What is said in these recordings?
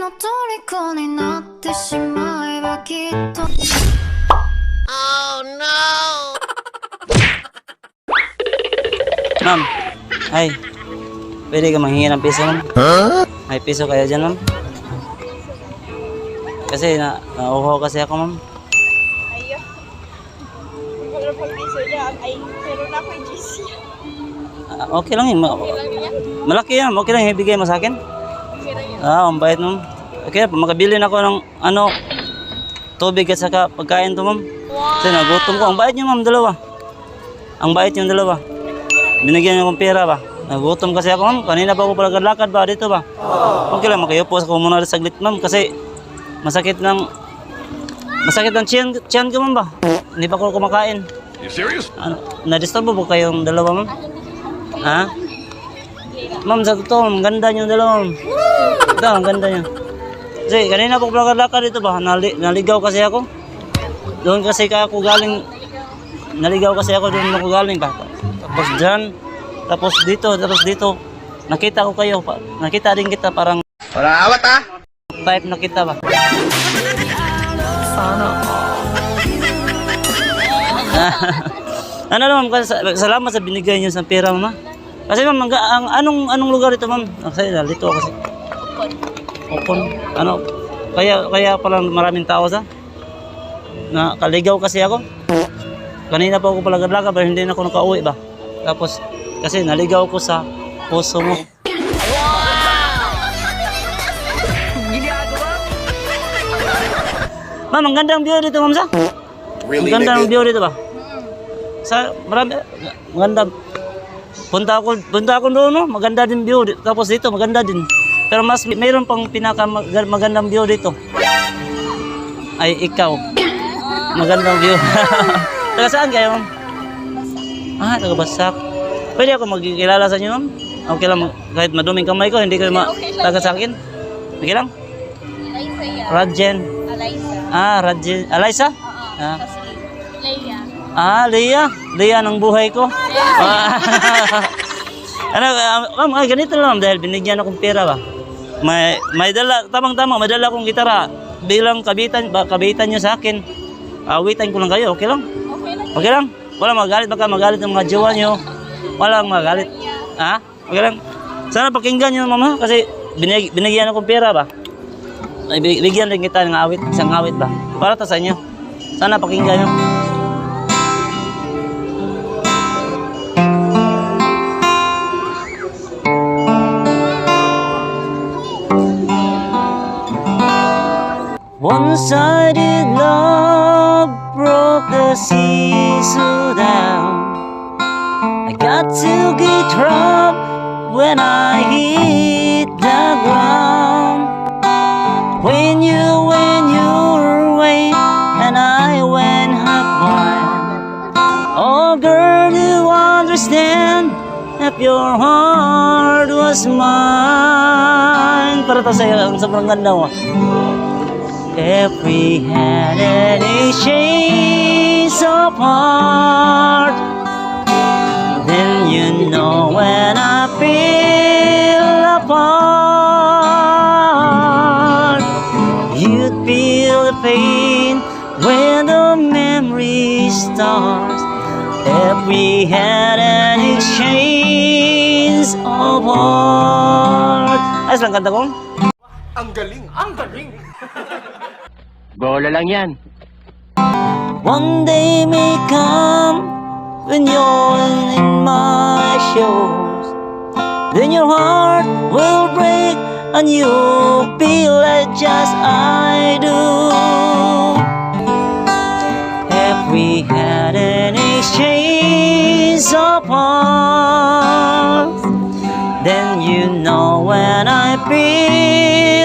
の虜になってしまえばきっと Ma'am, ay, pwede ka manghingi ng piso, ma'am? May piso kaya dyan, ma'am? Kasi na, nauhaw kasi ako, ma'am. Ayo. Wala pang piso yan. Ay, pero na ako yung GC. Ah, okay lang yun. Ma- malaki yan. Okay lang ibigay mo sa akin. Okay lang yan. Ah, ang bait, ma'am. Okay, makabili na ako ng, ano, tubig at saka pagkain to, ma'am. Kasi nagutom ko. Ang bait niyo, ma'am, dalawa. Ang bait yung dalawa. Binigyan niyo akong pera ba? Nagutom kasi ako, ma'am. Kanina pa ako pala lakad ba dito ba? Okay lang, makayupo ako muna saglit, ma'am. Kasi masakit ng masakit ng tiyan, tiyan ko, ma'am ba? Hindi pa ako kumakain. You serious? Ano, na-disturb ba kayong dalawa, ma'am? Ha? Ma'am, sa totoo, ang ganda niyo dalawa, ma'am. Ito, ang ganda niyo. Kasi kanina po pala lakad dito ba? Nali, naligaw kasi ako. Doon kasi ka ako galing, naligaw kasi ako doon ako galing ba? Tapos dyan, tapos dito, tapos dito. Nakita ko kayo, pa, nakita din kita parang Wala awat ah! type na kita ba? ano naman, sa- salamat sa binigay niyo sa pera, mama. Kasi ma'am, ang, anong, anong lugar ito, ma'am? Kasi nalito ako kasi. Opon. Ano? Kaya, kaya pala maraming tao sa? Na kaligaw kasi ako. Kanina pa ako pala gadlaka, pero hindi na ako nakauwi ba? Tapos, kasi naligaw ko sa puso mo. Ma'am, ang ganda ng view dito, ma'am sa? Ang ganda ng view dito ba? Sa marami maganda. Punta ako, punta ako doon, no? Maganda din view. Di- Tapos dito, maganda din. Pero mas mayroon pang pinaka mag- magandang view dito. Ay, ikaw. Magandang view. taga saan kayo? Ah, taga Basak. Pwede ako magkikilala sa inyo, ma'am? Okay lang, kahit maduming kamay ko, hindi kayo ma- taga sa akin. Okay lang? Rajen. Alaysa. Ah, Rajen. Alaysa? Oo. Ah. Leia. Ah, Leah. Leah ng buhay ko. Ah. ano, ah, ma'am, ay, ganito lang dahil binigyan akong pera ba. May, may dala, tamang-tama, may dala akong gitara. Bilang kabitan, ba, kabitan niyo sa akin. Awitan ko lang kayo, okay lang? Okay lang. Okay lang? Wala magalit, baka magalit ng mga jowa niyo. Wala magalit. Ha? Okay lang? Sana pakinggan niyo, mama, kasi binig, binigyan akong pera ba. Ay, bi- Bigyan din kita ng awit, isang awit ba? Para to sa inyo. Sana pakinggan niyo. One-sided love broke the seesaw down. I got to get dropped when I hit the ground. When you went your way and I went half mine. Oh girl, you understand if your heart was mine. Para to sa'yo, ang sobrang ganda mo. Every hand and shades apart. Then you know when I feel apart. You'd feel the pain when the memory starts. Every hand and shades apart. Ayos lang kanta ko? Bola lang yan. One day may come when you're in my shows. Then your heart will break and you'll feel it just I do. Every hand in exchange apart. Then you know when I feel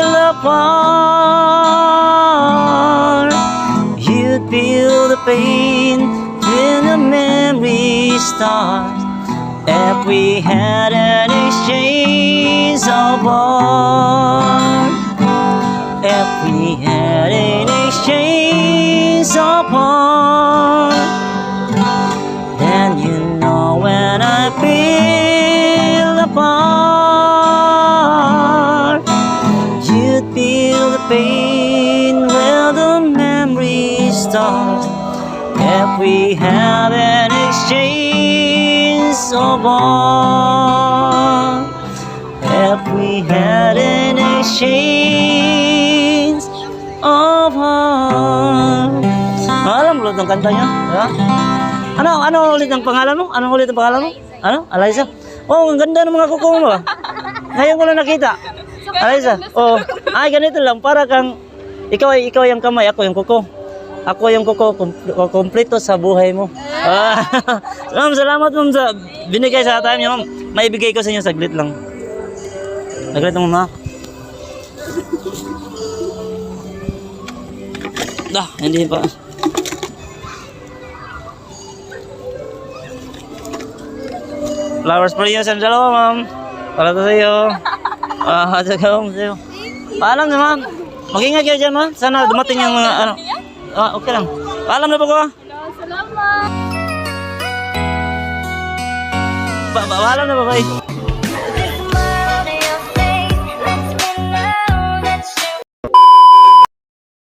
apart. You'd feel the pain when the memory starts. Every had an exchange apart. Every had an exchange of apart. Then you know when I feel apart. Pain where the memories start. If we have an exchange of all, if we had an exchange of heart. Alam ulit ang kanta niya? Ano, ano ulit ang pangalan mo? Ano ulit ang pangalan mo? Ano? Eliza? Oh, ang ganda ng mga kuko mo. ah. Ngayon ko lang nakita. Eliza, oh, ay ganito lang para kang ikaw ay ikaw yung kamay, ako yung kuko. Ako yung kuko kum- kompleto sa buhay mo. Ah, ma'am, salamat ma'am sa binigay sa time niyo, ma'am. Maibigay ko sa inyo saglit lang. Saglit lang, ma'am. ha? Dah, hindi pa. Flowers for you sa dalawa, ma'am. Para to sa'yo. Ah, sa kawang sa'yo. Paalam na, ma'am. Mag-ingat kayo dyan, ma'am. Sana dumating yung mga, ano. Ah, okay lang. Paalam na po ko. Salamat! Pa pa paalam na po kayo.